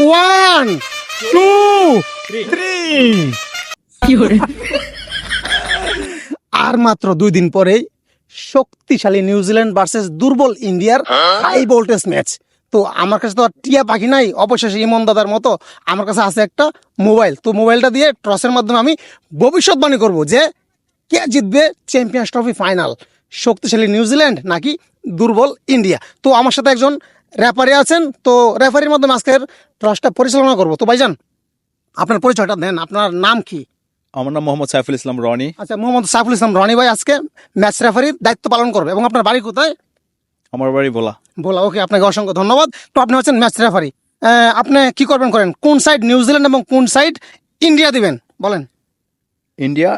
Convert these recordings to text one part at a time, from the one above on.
One two three আর মাত্র দুই দিন পরেই শক্তিশালী নিউজিল্যান্ড ভার্সেস দুর্বল ইন্ডিয়ার হাই ভোল্টেজ ম্যাচ তো আমার কাছে তো আর টিয়া পাখি নাই অবশেষে ইমন দাদার মতো আমার কাছে আছে একটা মোবাইল তো মোবাইলটা দিয়ে ট্রসের মাধ্যমে আমি ভবিষ্যৎবাণী করব যে কে জিতবে চ্যাম্পিয়ন্স ট্রফি ফাইনাল শক্তিশালী নিউজিল্যান্ড নাকি দুর্বল ইন্ডিয়া? তো আমার সাথে একজন রেফারি আছেন তো রেফারির মাধ্যমে আজকের টসটা পরিচালনা করব। তো ভাইজান আপনার পরিচয়টা দেন আপনার নাম কি? আমার নাম মোহাম্মদ সাইফুল ইসলাম রনি। আচ্ছা মোহাম্মদ সাইফুল ইসলাম রনি ভাই আজকে ম্যাচ রেফারির দায়িত্ব পালন করবে এবং আপনার বাড়ি কোথায়? আমার বাড়ি ভোলা। বলা ওকে আপনাকে অসংখ্য ধন্যবাদ। তো আপনি হচ্ছেন ম্যাচ রেফারি আপনি কি করবেন করেন? কোন সাইড নিউজিল্যান্ড এবং কোন সাইড ইন্ডিয়া দিবেন? বলেন। India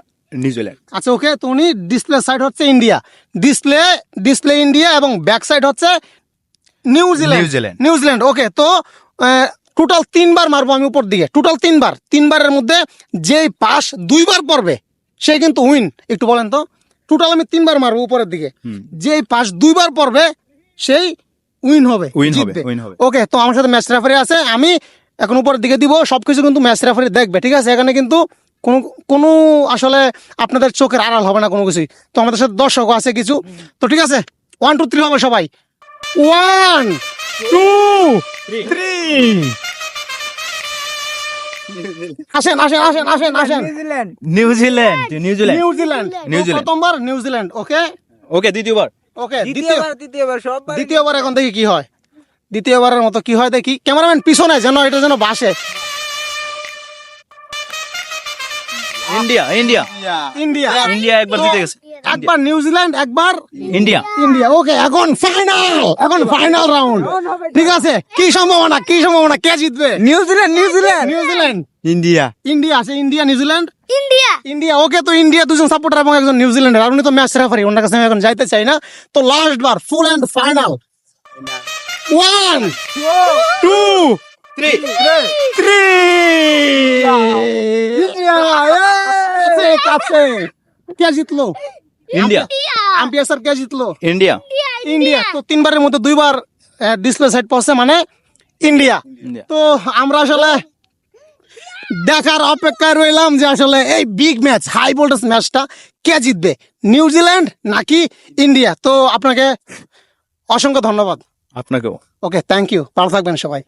New Zealand. আচ্ছা ওকে তো উনি ডিসপ্লে সাইড হচ্ছে ইন্ডিয়া। ডিসপ্লে ডিসপ্লে ইন্ডিয়া এবং ব্যাক সাইড হচ্ছে New Zealand. New Zealand. New Zealand okay তো টোটাল তিনবার মারবো আমি উপর দিকে। টোটাল তিনবার তিনবারের মধ্যে যেই পাস দুইবার পড়বে সে কিন্তু উইন একটু বলেন তো টোটাল আমি তিনবার মারবো উপরের দিকে। যেই পাস দুইবার পড়বে সেই উইন হবে উইন হবে, win হবে। ওকে তো আমার সাথে ম্যাচ রেফারি আছে আমি এখন উপরের দিকে দিব সবকিছু কিন্তু ম্যাচ রেফারি দেখবে ঠিক আছে? এখানে কিন্তু কোনো কোনো আসলে আপনাদের চোখের আড়াল হবে না কোনো কিছুই। তো আমাদের সাথে দর্শক আছে কিছু। তো ঠিক আছে ওয়ান টু থ্রি হবে সবাই। ওয়ান টু থ্রি আসেন আসেন আসেন আসেন আসেন। New Zealand New Zealand New Zealand New Zealand. প্রথমবার নিউজিল্যান্ড ওকে ওকে দ্বিতীয়বার। ওকে দ্বিতীয়বার দ্বিতীয়বার সব দ্বিতীয়বার এখন দেখি কি হয়। দ্বিতীয়বারের মতো কি হয় দেখি। ক্যামেরাম্যান পিছনে যেন এটা যেন বাসে। ইন্ডিয়া ইন্ডিয়া ইন্ডিয়া ইন্ডিয়া একবার জিতে গেছে। একবার নিউজিল্যান্ড একবার ইন্ডিয়া ইন্ডিয়া ওকে এখন ফাইনাল এখন ফাইনাল রাউন্ড ঠিক আছে? কি সম্ভাবনা কি সম্ভাবনা? কে জিতবে? New Zealand New Zealand New Zealand India India আছে India New Zealand India India okay তো ইন্ডিয়া দুজন সাপোর্টার এবং একজন নিউজিল্যান্ডের আর উনি তো ম্যাচ রেফারি ওনার কাছে আমি এখন যাইতে চাই না। তো last bar full and final one two three three কাছে কে জিতলো? ইন্ডিয়া আম্পিয়ার স্যার কে জিতলো? ইন্ডিয়া ইন্ডিয়া তো তিনবারের মধ্যে দুইবার ডিসপ্লে সাইড পড়ছে মানে ইন্ডিয়া ইন্ডিয়া। তো আমরা আসলে দেখার অপেক্ষায় রইলাম যে আসলে এই বিগ ম্যাচ হাই ভোল্টেজ ম্যাচটা কে জিতবে? নিউজিল্যান্ড নাকি ইন্ডিয়া তো আপনাকে অসংখ্য ধন্যবাদ। আপনাকেও। ওকে থ্যাংক ইউ ভালো থাকবেন সবাই।